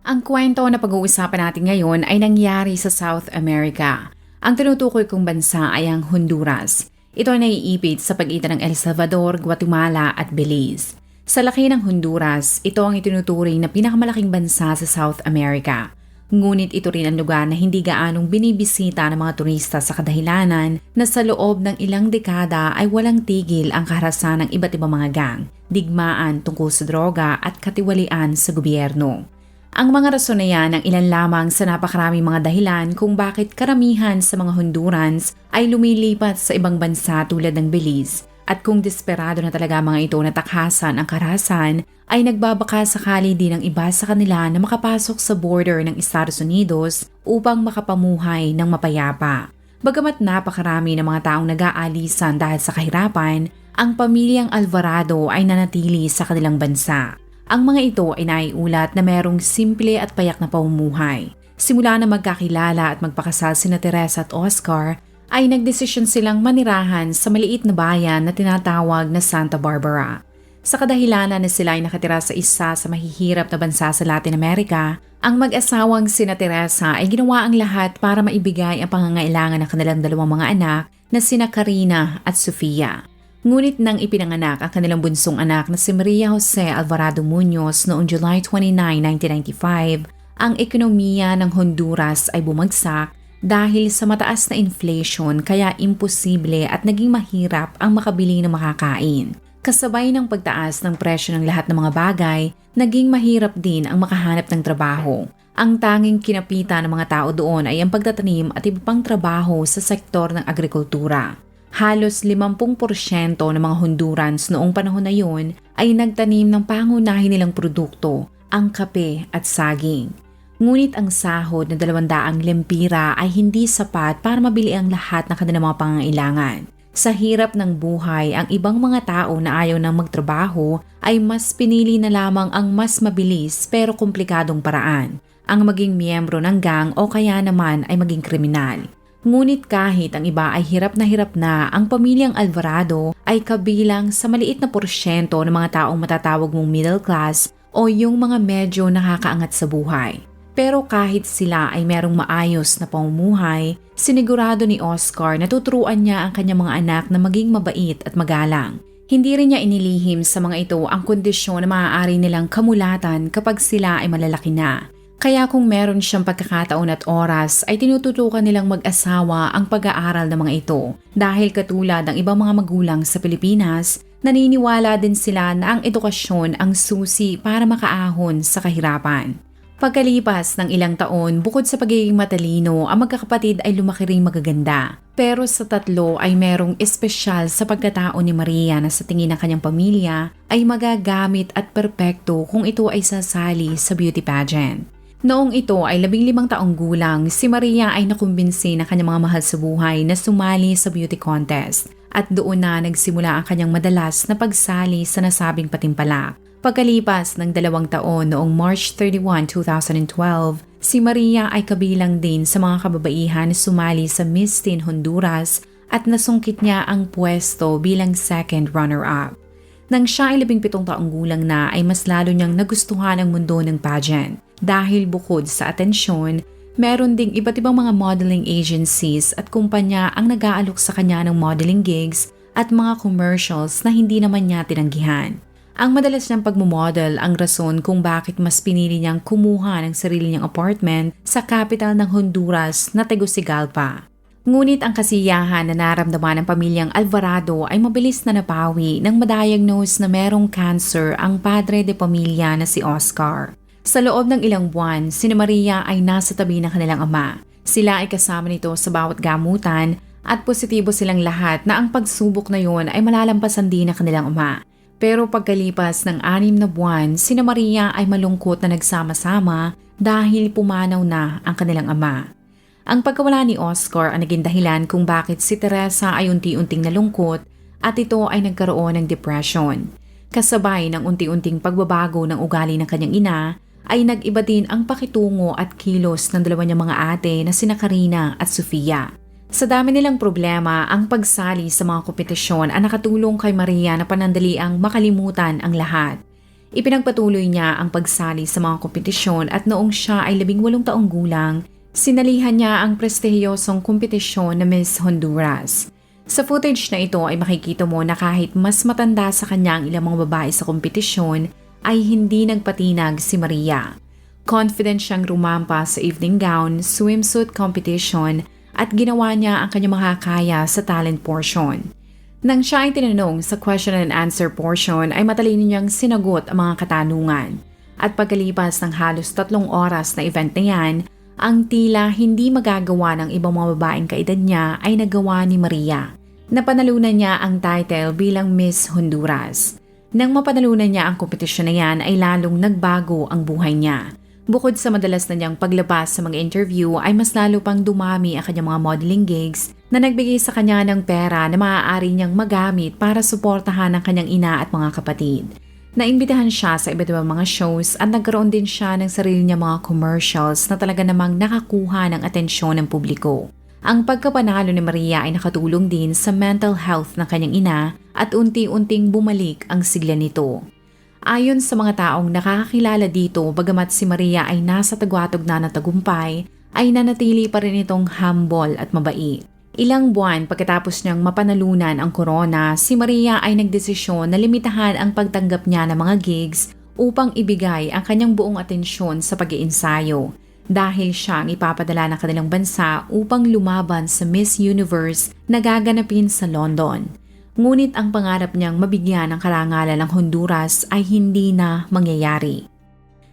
Ang kwento na pag-uusapan natin ngayon ay nangyari sa South America. Ang tinutukoy kong bansa ay ang Honduras. Ito ay naiipit sa pagitan ng El Salvador, Guatemala at Belize. Sa laki ng Honduras, ito ang itinuturing na pinakamalaking bansa sa South America. Ngunit ito rin ang lugar na hindi gaanong binibisita ng mga turista sa kadahilanan na sa loob ng ilang dekada ay walang tigil ang kaharasan ng iba't ibang mga gang, digmaan tungkol sa droga at katiwalian sa gobyerno. Ang mga rason na yan ang ilan lamang sa napakaraming mga dahilan kung bakit karamihan sa mga Hondurans ay lumilipat sa ibang bansa tulad ng Belize at kung desperado na talaga mga ito na takhasan ang karahasan ay nagbabaka sakali din ang iba sa kanila na makapasok sa border ng Estados Unidos upang makapamuhay ng mapayapa. Bagamat napakarami ng mga taong nag-aalisan dahil sa kahirapan, ang pamilyang Alvarado ay nanatili sa kanilang bansa. Ang mga ito ay naiulat na merong simple at payak na pamumuhay. Simula na magkakilala at magpakasal sina Teresa at Oscar, ay nagdesisyon silang manirahan sa maliit na bayan na tinatawag na Santa Barbara. Sa kadahilanan na sila ay nakatira sa isa sa mahihirap na bansa sa Latin America, ang mag-asawang sina Teresa ay ginawa ang lahat para maibigay ang pangangailangan ng kanilang dalawang mga anak na sina Karina at Sofia. Ngunit nang ipinanganak ang kanilang bunsong anak na si Maria Jose Alvarado Munoz noong July 29, 1995, ang ekonomiya ng Honduras ay bumagsak dahil sa mataas na inflation kaya imposible at naging mahirap ang makabili ng makakain. Kasabay ng pagtaas ng presyo ng lahat ng mga bagay, naging mahirap din ang makahanap ng trabaho. Ang tanging kinapita ng mga tao doon ay ang pagtatanim at iba pang trabaho sa sektor ng agrikultura. Halos 50% ng mga Hondurans noong panahon na yun ay nagtanim ng pangunahin nilang produkto, ang kape at saging. Ngunit ang sahod na 200 lempira ay hindi sapat para mabili ang lahat ng kanilang mga pangangailangan. Sa hirap ng buhay, ang ibang mga tao na ayaw nang magtrabaho ay mas pinili na lamang ang mas mabilis pero komplikadong paraan, ang maging miyembro ng gang o kaya naman ay maging kriminal. Ngunit kahit ang iba ay hirap na hirap na, ang pamilyang Alvarado ay kabilang sa maliit na porsyento ng mga taong matatawag mong middle class o yung mga medyo nakakaangat sa buhay. Pero kahit sila ay merong maayos na pamumuhay, sinigurado ni Oscar na tuturuan niya ang kanyang mga anak na maging mabait at magalang. Hindi rin niya inilihim sa mga ito ang kondisyon na maaari nilang kamulatan kapag sila ay malalaki na. Kaya kung meron siyang pagkakataon at oras ay tinututukan nilang mag-asawa ang pag-aaral ng mga ito. Dahil katulad ng ibang mga magulang sa Pilipinas, naniniwala din sila na ang edukasyon ang susi para makaahon sa kahirapan. Pagkalipas ng ilang taon, bukod sa pagiging matalino, ang magkakapatid ay lumaki ring magaganda. Pero sa tatlo ay merong espesyal sa pagkatao ni Maria na sa tingin ng kanyang pamilya ay magagamit at perpekto kung ito ay sasali sa beauty pageant. Noong ito ay labing limang taong gulang, si Maria ay nakumbinsi ng kanyang mga mahal sa buhay na sumali sa beauty contest at doon na nagsimula ang kanyang madalas na pagsali sa nasabing patimpalak. Pagkalipas ng dalawang taon noong March 31, 2012, si Maria ay kabilang din sa mga kababaihan na sumali sa Miss Teen Honduras at nasungkit niya ang pwesto bilang second runner-up. Nang siya ay labing pitong taong gulang na ay mas lalo niyang nagustuhan ang mundo ng pageant dahil bukod sa atensyon, meron ding iba't ibang mga modeling agencies at kumpanya ang nag-aalok sa kanya ng modeling gigs at mga commercials na hindi naman niya tinanggihan. Ang madalas niyang pagmumodel ang rason kung bakit mas pinili niyang kumuha ng sarili niyang apartment sa capital ng Honduras na Tegucigalpa. Ngunit ang kasiyahan na naramdaman ng pamilyang Alvarado ay mabilis na napawi nang madiagnose na merong cancer ang padre de pamilya na si Oscar. Sa loob ng ilang buwan, si Maria ay nasa tabi ng kanilang ama. Sila ay kasama nito sa bawat gamutan at positibo silang lahat na ang pagsubok na yon ay malalampasan din ng kanilang ama. Pero pagkalipas ng anim na buwan, sina Maria ay malungkot na nagsama-sama dahil pumanaw na ang kanilang ama. Ang pagkawala ni Oscar ang naging dahilan kung bakit si Teresa ay unti-unting nalungkot at ito ay nagkaroon ng depression. Kasabay ng unti-unting pagbabago ng ugali ng kanyang ina, ay nag-iba din ang pakitungo at kilos ng dalawa niyang mga ate na sina Karina at Sofia. Sa dami nilang problema, ang pagsali sa mga kompetisyon ang nakatulong kay Maria na panandaliang makalimutan ang lahat. Ipinagpatuloy niya ang pagsali sa mga kompetisyon at noong siya ay labing walong taong gulang, sinalihan niya ang prestihiyosong kompetisyon na Miss Honduras. Sa footage na ito ay makikita mo na kahit mas matanda sa kanya ang ilang mga babae sa kompetisyon, ay hindi nagpatinag si Maria. Confident siyang rumampa sa evening gown, swimsuit competition at ginawa niya ang kanyang makakaya sa talent portion. Nang siya ay tinanong sa question and answer portion ay matalino niyang sinagot ang mga katanungan. At pagkalipas ng halos tatlong oras na event na yan, ang tila hindi magagawa ng ibang mga babaeng kaedad niya ay nagawa ni Maria. Napanalunan niya ang title bilang Miss Honduras. Nang mapanalunan niya ang kompetisyon na yan ay lalong nagbago ang buhay niya. Bukod sa madalas na niyang paglabas sa mga interview ay mas lalo pang dumami ang kanyang mga modeling gigs na nagbigay sa kanya ng pera na maaari niyang magamit para suportahan ang kanyang ina at mga kapatid. Naimbitahan siya sa iba't ibang mga shows at nagkaroon din siya ng sarili niya mga commercials na talaga namang nakakuha ng atensyon ng publiko. Ang pagkapanalo ni Maria ay nakatulong din sa mental health ng kanyang ina at unti-unting bumalik ang sigla nito. Ayon sa mga taong nakakakilala dito, bagamat si Maria ay nasa tagwatog na ng tagumpay, ay nanatili pa rin itong humble at mabait. Ilang buwan pagkatapos niyang mapanalunan ang corona, si Maria ay nagdesisyon na limitahan ang pagtanggap niya ng mga gigs upang ibigay ang kanyang buong atensyon sa pag-iinsayo dahil siya ang ipapadala ng kanilang bansa upang lumaban sa Miss Universe na gaganapin sa London. Ngunit ang pangarap niyang mabigyan ng karangalan ng Honduras ay hindi na mangyayari.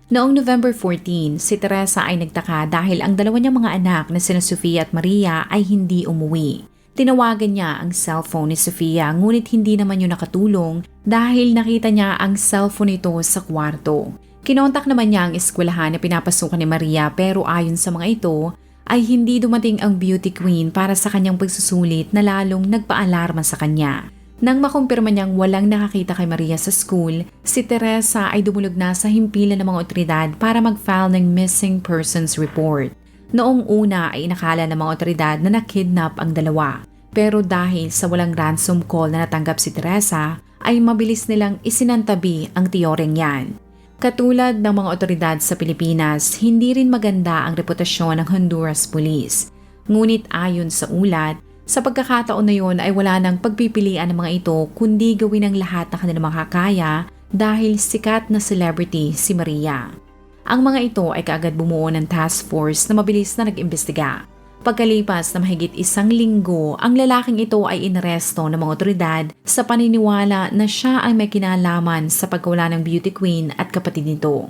Noong November 14, si Teresa ay nagtaka dahil ang dalawa niyang mga anak na sina Sofia at Maria ay hindi umuwi. Tinawagan niya ang cellphone ni Sofia ngunit hindi naman yun nakatulong dahil nakita niya ang cellphone nito sa kwarto. Kinontak naman niya ang eskwelahan na pinapasukan ni Maria pero ayon sa mga ito ay hindi dumating ang beauty queen para sa kanyang pagsusulit na lalong nagpaalarma sa kanya. Nang makumpirma niyang walang nakakita kay Maria sa school, si Teresa ay dumulog na sa himpilan ng mga otoridad para mag-file ng missing persons report. Noong una ay inakala ng mga otoridad na nakidnap ang dalawa. Pero dahil sa walang ransom call na natanggap si Teresa, ay mabilis nilang isinantabi ang teoryeng yan. Katulad ng mga otoridad sa Pilipinas, hindi rin maganda ang reputasyon ng Honduras Police. Ngunit ayon sa ulat, sa pagkakataon na yun ay wala nang pagpipilian ng mga ito kundi gawin ang lahat na kanilang makakaya dahil sikat na celebrity si Maria. Ang mga ito ay kaagad bumuo ng task force na mabilis na nag-imbestiga. Pagkalipas na mahigit isang linggo, ang lalaking ito ay inaresto ng mga otoridad sa paniniwala na siya ay may kinalaman sa pagkawala ng beauty queen at kapatid nito.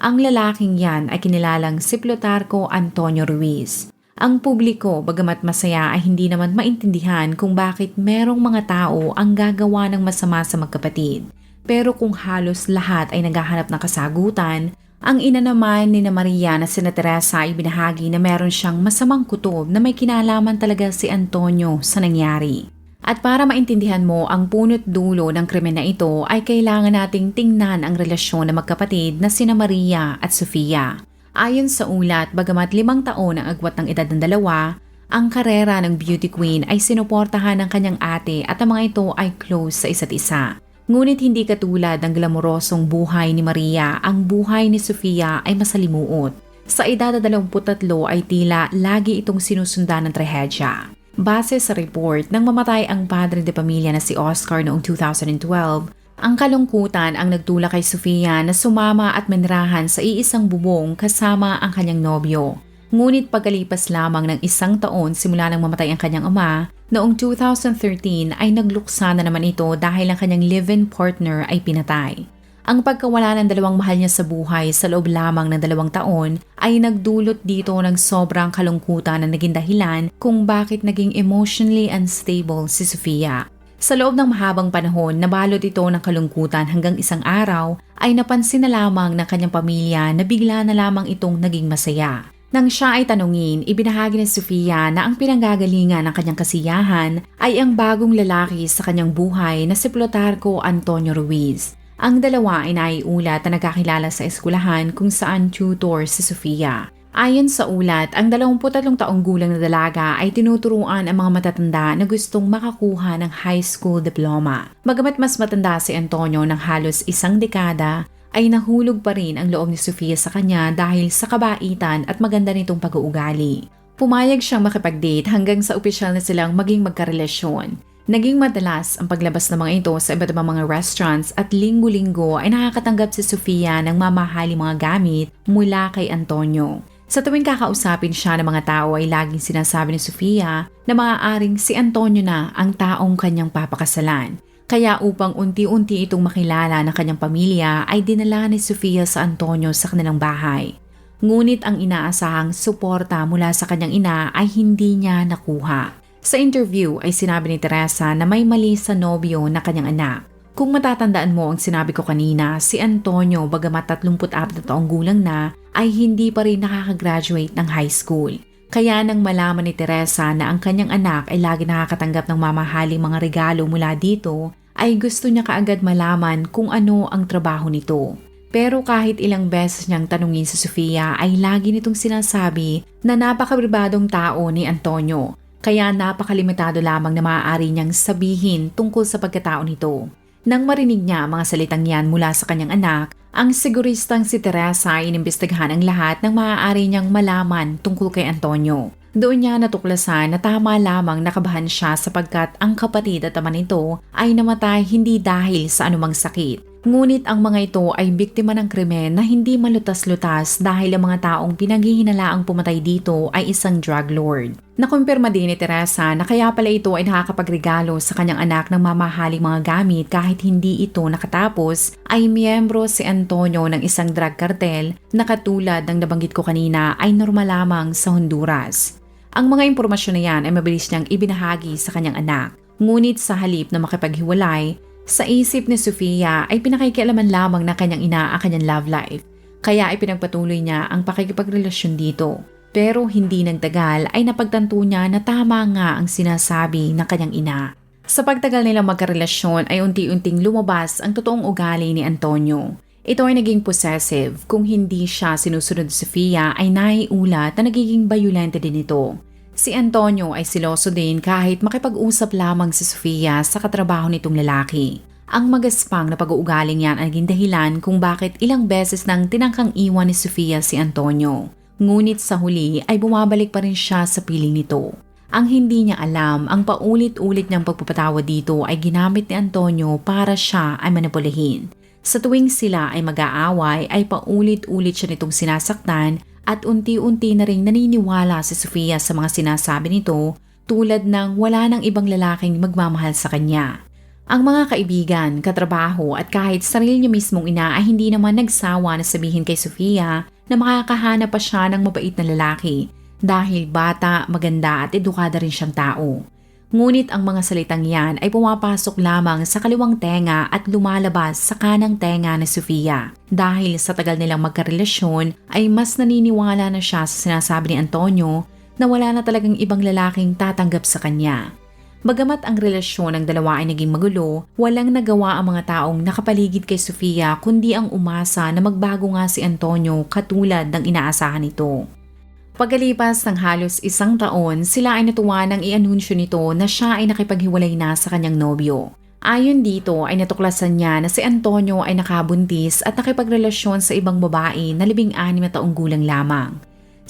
Ang lalaking yan ay kinilalang si Plutarco Antonio Ruiz. Ang publiko, bagamat masaya ay hindi naman maintindihan kung bakit merong mga tao ang gagawa ng masama sa magkapatid. Pero kung halos lahat ay naghahanap ng kasagutan, ang ina naman ni na Maria na sina Teresa ay binahagi na meron siyang masamang kutob na may kinalaman talaga si Antonio sa nangyari. At para maintindihan mo ang punot dulo ng krimen na ito ay kailangan nating tingnan ang relasyon ng magkapatid na sina Maria at Sofia. Ayon sa ulat, bagamat limang taon ang agwat ng edad ng dalawa, ang karera ng beauty queen ay sinuportahan ng kanyang ate at ang mga ito ay close sa isa't isa. Ngunit hindi katulad ng glamorosong buhay ni Maria, ang buhay ni Sofia ay masalimuot. Sa edad na 23 ay tila lagi itong sinusundan ng trahedya. Base sa report, nang mamatay ang padre de pamilya na si Oscar noong 2012, ang kalungkutan ang nagtula kay Sofia na sumama at menrahan sa iisang bubong kasama ang kanyang nobyo. Ngunit pagkalipas lamang ng isang taon simula nang mamatay ang kanyang ama, noong 2013 ay nagluksa na naman ito dahil ang kanyang live-in partner ay pinatay. Ang pagkawala ng dalawang mahal niya sa buhay sa loob lamang ng dalawang taon ay nagdulot dito ng sobrang kalungkutan na naging dahilan kung bakit naging emotionally unstable si Sofia. Sa loob ng mahabang panahon, nabalot ito ng kalungkutan hanggang isang araw ay napansin na lamang ng kanyang pamilya na bigla na lamang itong naging masaya. Nang siya ay tanungin, ibinahagi ni Sofia na ang pinanggagalingan ng kanyang kasiyahan ay ang bagong lalaki sa kanyang buhay na si Plutarco Antonio Ruiz. Ang dalawa ay naiulat na nagkakilala sa eskwelahan kung saan tutor si Sofia. Ayon sa ulat, ang 23 taong gulang na dalaga ay tinuturuan ang mga matatanda na gustong makakuha ng high school diploma. Magamat mas matanda si Antonio ng halos isang dekada, ay nahulog pa rin ang loob ni Sofia sa kanya dahil sa kabaitan at maganda nitong pag-uugali. Pumayag siyang makipag-date hanggang sa opisyal na silang maging magkarelasyon. Naging madalas ang paglabas ng mga ito sa iba't ibang mga restaurants at linggo-linggo ay nakakatanggap si Sofia ng mamahaling mga gamit mula kay Antonio. Sa tuwing kakausapin siya ng mga tao ay laging sinasabi ni Sofia na maaaring si Antonio na ang taong kanyang papakasalan. Kaya upang unti-unti itong makilala ng kanyang pamilya ay dinala ni Sofia sa Antonio sa kanilang bahay. Ngunit ang inaasahang suporta mula sa kanyang ina ay hindi niya nakuha. Sa interview ay sinabi ni Teresa na may mali sa nobyo na kanyang anak. Kung matatandaan mo ang sinabi ko kanina, si Antonio bagamat 34 na taong gulang na ay hindi pa rin nakakagraduate ng high school. Kaya nang malaman ni Teresa na ang kanyang anak ay lagi nakakatanggap ng mamahaling mga regalo mula dito, ay gusto niya kaagad malaman kung ano ang trabaho nito. Pero kahit ilang beses niyang tanungin si Sofia ay lagi nitong sinasabi na napakabribadong tao ni Antonio, kaya napakalimitado lamang na maaari niyang sabihin tungkol sa pagkatao nito. Nang marinig niya ang mga salitang yan mula sa kanyang anak, ang siguristang si Teresa ay inimbestigahan ang lahat ng maaari niyang malaman tungkol kay Antonio. Doon niya natuklasan na tama lamang nakabahan siya sapagkat ang kapatid at ama nito ay namatay hindi dahil sa anumang sakit Ngunit ang mga ito ay biktima ng krimen na hindi malutas-lutas dahil ang mga taong pinaghihinalaang pumatay dito ay isang drug lord. Nakumpirma din ni Teresa na kaya pala ito ay nakakapagregalo sa kanyang anak ng mamahaling mga gamit kahit hindi ito nakatapos ay miyembro si Antonio ng isang drug cartel na katulad ng nabanggit ko kanina ay normal lamang sa Honduras. Ang mga impormasyon na yan ay mabilis niyang ibinahagi sa kanyang anak. Ngunit sa halip na makipaghiwalay, sa isip ni Sofia ay pinakikialaman lamang na kanyang ina ang kanyang love life, kaya ay pinagpatuloy niya ang pakikipagrelasyon dito. Pero hindi nagtagal ay napagtanto niya na tama nga ang sinasabi ng kanyang ina. Sa pagtagal nilang magkarelasyon ay unti-unting lumabas ang totoong ugali ni Antonio. Ito ay naging possessive. Kung hindi siya sinusunod si Sofia ay naiulat na nagiging bayulente din ito. Si Antonio ay siloso din kahit makipag-usap lamang si Sofia sa katrabaho nitong lalaki. Ang magaspang na pag-uugaling yan ay naging dahilan kung bakit ilang beses nang tinangkang iwan ni Sofia si Antonio. Ngunit sa huli ay bumabalik pa rin siya sa piling nito. Ang hindi niya alam, ang paulit-ulit niyang pagpapatawa dito ay ginamit ni Antonio para siya ay manipulihin. Sa tuwing sila ay mag-aaway ay paulit-ulit siya nitong sinasaktan at unti-unti na ring naniniwala si Sofia sa mga sinasabi nito tulad ng wala nang ibang lalaking magmamahal sa kanya. Ang mga kaibigan, katrabaho at kahit sarili niya mismong ina ay hindi naman nagsawa na sabihin kay Sofia na makakahanap pa siya ng mabait na lalaki dahil bata, maganda at edukada rin siyang tao. Ngunit ang mga salitang yan ay pumapasok lamang sa kaliwang tenga at lumalabas sa kanang tenga ni Sofia. Dahil sa tagal nilang magkarelasyon ay mas naniniwala na siya sa sinasabi ni Antonio na wala na talagang ibang lalaking tatanggap sa kanya. Bagamat ang relasyon ng dalawa ay naging magulo, walang nagawa ang mga taong nakapaligid kay Sofia kundi ang umasa na magbago nga si Antonio katulad ng inaasahan nito. Pagkalipas ng halos isang taon, sila ay natuwa nang i-anunsyo nito na siya ay nakipaghiwalay na sa kanyang nobyo. Ayon dito ay natuklasan niya na si Antonio ay nakabuntis at nakipagrelasyon sa ibang babae na libing anim na taong gulang lamang.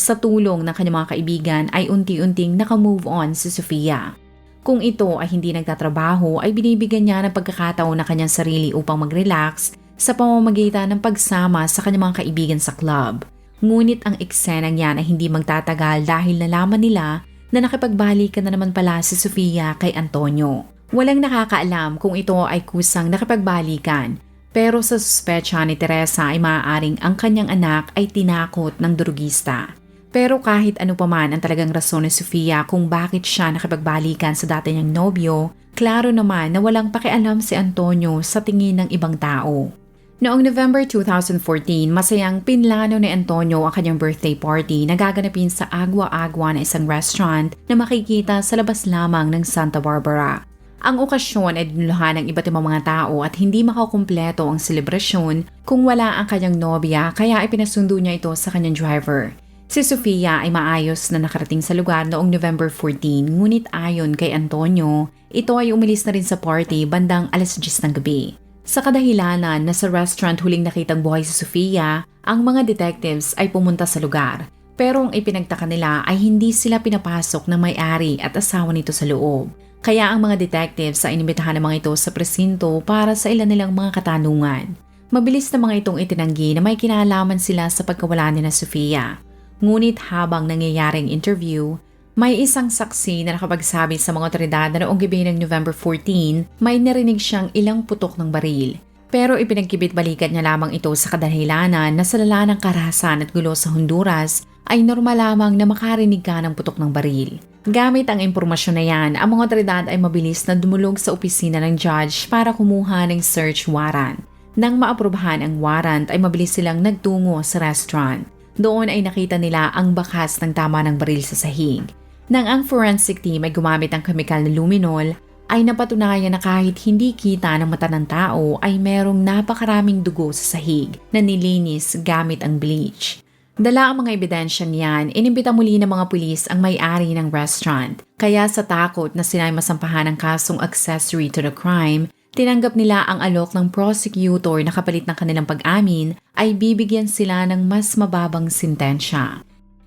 Sa tulong ng kanyang mga kaibigan ay unti-unting nakamove on si Sofia. Kung ito ay hindi nagtatrabaho ay binibigyan niya ng pagkakataon na kanyang sarili upang mag-relax sa pamamagitan ng pagsama sa kanyang mga kaibigan sa club. Ngunit ang eksenang yan ay hindi magtatagal dahil nalaman nila na nakipagbalikan na naman pala si Sofia kay Antonio. Walang nakakaalam kung ito ay kusang nakipagbalikan pero sa suspecha ni Teresa ay maaaring ang kanyang anak ay tinakot ng drugista. Pero kahit ano pa man ang talagang rason ni Sofia kung bakit siya nakipagbalikan sa dati niyang nobyo, Klaro naman na walang pakialam si Antonio sa tingin ng ibang tao. Noong November 2014, masayang pinlano ni Antonio ang kanyang birthday party na gaganapin sa Agua-Agua na isang restaurant na makikita sa labas lamang ng Santa Barbara. Ang okasyon ay dinulahan ng iba't ibang mga tao at hindi makakumpleto ang selebrasyon kung wala ang kanyang nobya kaya ipinasundo niya ito sa kanyang driver. Si Sofia ay maayos na nakarating sa lugar noong November 14 ngunit ayon kay Antonio, ito ay umilis na rin sa party bandang alas 10 ng gabi. Sa kadahilanan na sa restaurant huling nakitang buhay si Sofia, ang mga detectives ay pumunta sa lugar. Pero ang ipinagtaka nila ay hindi sila pinapasok ng may-ari at asawa nito sa loob. Kaya ang mga detectives ay inimbitahan ng mga ito sa presinto para sa ilan nilang mga katanungan. Mabilis na mga itong itinanggi na may kinalaman sila sa pagkawala ni na Sofia. Ngunit habang nangyayaring interview, may isang saksi na nakapagsabi sa mga otoridad na noong gabi ng November 14, may narinig siyang ilang putok ng baril. Pero ipinagkibit balikat niya lamang ito sa kadahilanan na sa lala ng karahasan at gulo sa Honduras ay normal lamang na makarinig ka ng putok ng baril. Gamit ang impormasyon na yan, ang mga otoridad ay mabilis na dumulog sa opisina ng judge para kumuha ng search warrant. Nang maaprubahan ang warrant ay mabilis silang nagtungo sa restaurant. Doon ay nakita nila ang bakas ng tama ng baril sa sahig. Nang ang forensic team ay gumamit ng chemical na luminol, ay napatunayan na kahit hindi kita ng mata ng tao ay merong napakaraming dugo sa sahig na nilinis gamit ang bleach. Dala ang mga ebidensyang yan, inimbita muli ng mga pulis ang may-ari ng restaurant. Kaya sa takot na sila ay masampahan ng kasong accessory to the crime, tinanggap nila ang alok ng prosecutor na kapalit ng kanilang pag-amin ay bibigyan sila ng mas mababang sintensya.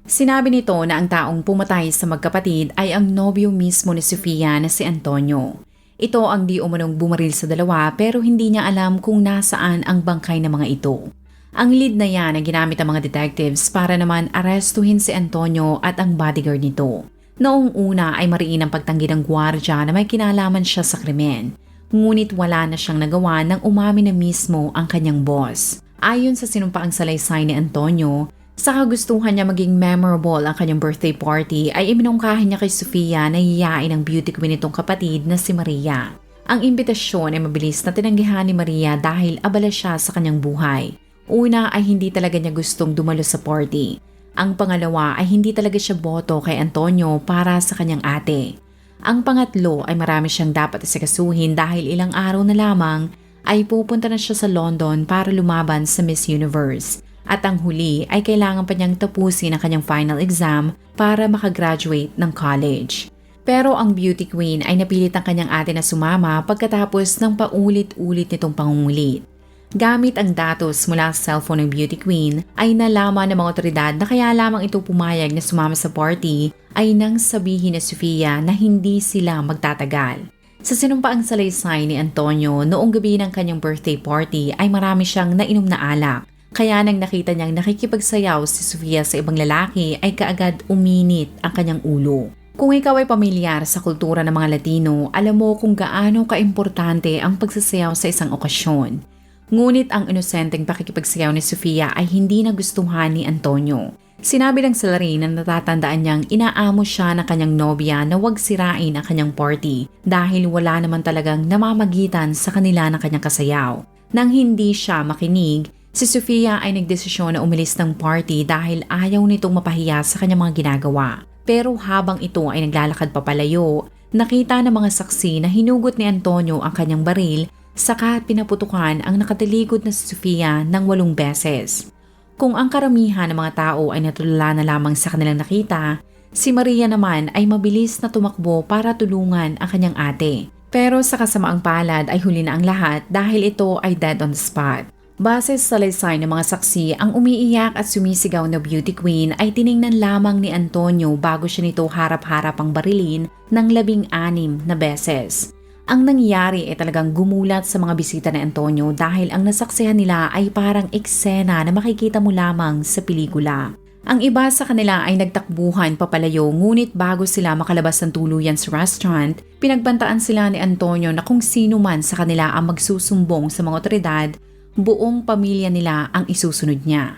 Sinabi nito na ang taong pumatay sa magkapatid ay ang nobyo mismo ni Sofia na si Antonio. Ito ang di umunong bumaril sa dalawa pero hindi niya alam kung nasaan ang bangkay ng mga ito. Ang lead na yan ay ginamit ng mga detectives para naman arestuhin si Antonio at ang bodyguard nito. Noong una ay mariin ang pagtanggi ng gwardya na may kinalaman siya sa krimen. Ngunit wala na siyang nagawa nang umamin na mismo ang kanyang boss. Ayon sa sinumpaang salaysay ni Antonio, sa kagustuhan niya maging memorable ang kanyang birthday party ay iminungkahin niya kay Sofia na hiyain ang beauty queen nitong kapatid na si Maria. Ang imbitasyon ay mabilis na tinanggihan ni Maria dahil abala siya sa kanyang buhay. Una ay hindi talaga niya gustong dumalo sa party. Ang pangalawa ay hindi talaga siya boto kay Antonio para sa kanyang ate. Ang pangatlo ay marami siyang dapat isikasuhin dahil ilang araw na lamang ay pupunta na siya sa London para lumaban sa Miss Universe. At ang huli ay kailangan pa niyang tapusin ang kanyang final exam para makagraduate ng college. Pero ang beauty queen ay napilit ang kanyang ate na sumama pagkatapos ng paulit-ulit nitong pangungulit. Gamit ang datos mula sa cellphone ng beauty queen, ay nalaman ng mga otoridad na kaya lamang ito pumayag na sumama sa party ay nang sabihin ni Sofia na hindi sila magtatagal. Sa sinumpaang salaysay ni Antonio noong gabi ng kanyang birthday party ay marami siyang nainom na alak. Kaya nang nakita niyang nakikipagsayaw si Sofia sa ibang lalaki ay kaagad uminit ang kanyang ulo. Kung ikaw ay pamilyar sa kultura ng mga Latino, alam mo kung gaano kaimportante ang pagsasayaw sa isang okasyon. Ngunit ang inosenteng pakikipagsayaw ni Sofia ay hindi nagustuhan ni Antonio. Sinabi ng salarin na natatandaan niyang inaamo siya ng kanyang nobya na huwag sirain ang kanyang party dahil wala naman talagang namamagitan sa kanila ng kanyang kasayaw. Nang hindi siya makinig, si Sofia ay nagdesisyon na umilis ng party dahil ayaw nitong mapahiya sa kanyang mga ginagawa. Pero habang ito ay naglalakad papalayo, nakita ng mga saksi na hinugot ni Antonio ang kanyang baril Saka pinaputukan ang nakataligod na si Sofia ng walong beses. Kung ang karamihan ng mga tao ay natulala na lamang sa kanilang nakita, si Maria naman ay mabilis na tumakbo para tulungan ang kanyang ate. Pero sa kasamaang palad ay huli na ang lahat dahil ito ay dead on the spot. Base sa salaysay ng mga saksi, ang umiiyak at sumisigaw na beauty queen ay tiningnan lamang ni Antonio bago siya nito harap-harap ang barilin ng labing anim na beses. Ang nangyari ay talagang gumulat sa mga bisita ni Antonio dahil ang nasaksihan nila ay parang eksena na makikita mo lamang sa pelikula. Ang iba sa kanila ay nagtakbuhan papalayo ngunit bago sila makalabas ng tuluyan sa restaurant, pinagbantaan sila ni Antonio na kung sino man sa kanila ang magsusumbong sa mga otoridad, buong pamilya nila ang isusunod niya.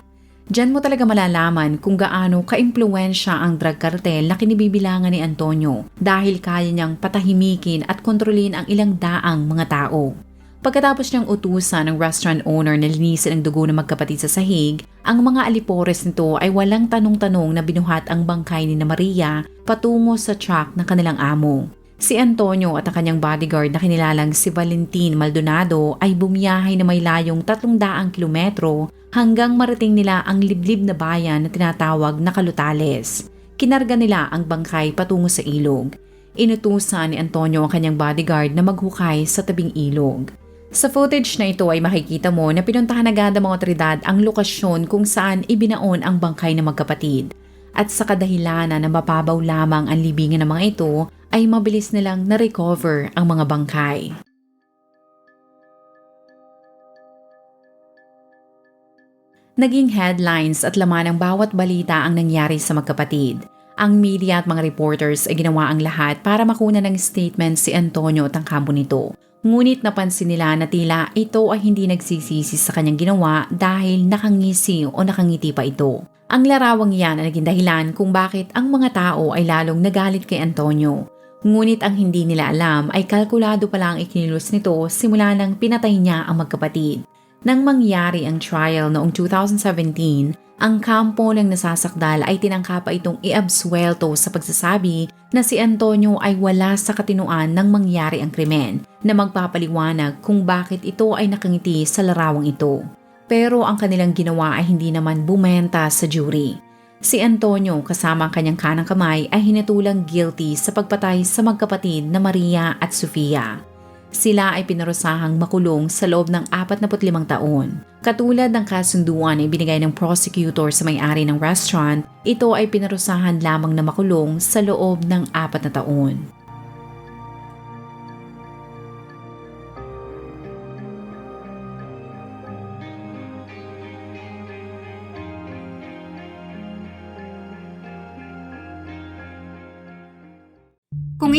Diyan mo talaga malalaman kung gaano kaimpluensya ang drug cartel na kinibibilangan ni Antonio dahil kaya niyang patahimikin at kontrolin ang ilang daang mga tao. Pagkatapos niyang utusan ng restaurant owner na linisin ang dugo ng magkapatid sa sahig, ang mga alipores nito ay walang tanong-tanong na binuhat ang bangkay ni na Maria patungo sa truck ng kanilang amo. Si Antonio at ang kanyang bodyguard na kinilalang si Valentin Maldonado ay bumiyahay na may layong 300 kilometro hanggang marating nila ang liblib na bayan na tinatawag na Kalutales. Kinarga nila ang bangkay patungo sa ilog. Inutusan ni Antonio ang kanyang bodyguard na maghukay sa tabing ilog. Sa footage na ito ay makikita mo na pinuntahan agad ng mga otoridad ang lokasyon kung saan ibinaon ang bangkay ng magkapatid. At sa kadahilanan na mapabaw lamang ang libingan ng mga ito, ay mabilis nilang na-recover ang mga bangkay. Naging headlines at laman ng bawat balita ang nangyari sa magkapatid. Ang media at mga reporters ay ginawa ang lahat para makuna ng statement si Antonio at ang kampo nito. Ngunit napansin nila na tila ito ay hindi nagsisisi sa kanyang ginawa dahil nakangisi o nakangiti pa ito. Ang larawang yan ay naging dahilan kung bakit ang mga tao ay lalong nagalit kay Antonio. Ngunit ang hindi nila alam ay kalkulado pala ang ikinilos nito simula nang pinatay niya ang magkapatid. Nang mangyari ang trial noong 2017, ang kampo ng nasasakdal ay tinangka pa itong iabsuelto sa pagsasabi na si Antonio ay wala sa katinuan ng mangyari ang krimen na magpapaliwanag kung bakit ito ay nakangiti sa larawang ito. Pero ang kanilang ginawa ay hindi naman bumenta sa jury. Si Antonio kasama ang kanyang kanang kamay ay hinatulang guilty sa pagpatay sa magkapatid na Maria at Sofia. Sila ay pinarusahang makulong sa loob ng 45 taon. Katulad ng kasunduan na ibinigay ng prosecutor sa may-ari ng restaurant, ito ay pinarusahan lamang na makulong sa loob ng 4 na taon.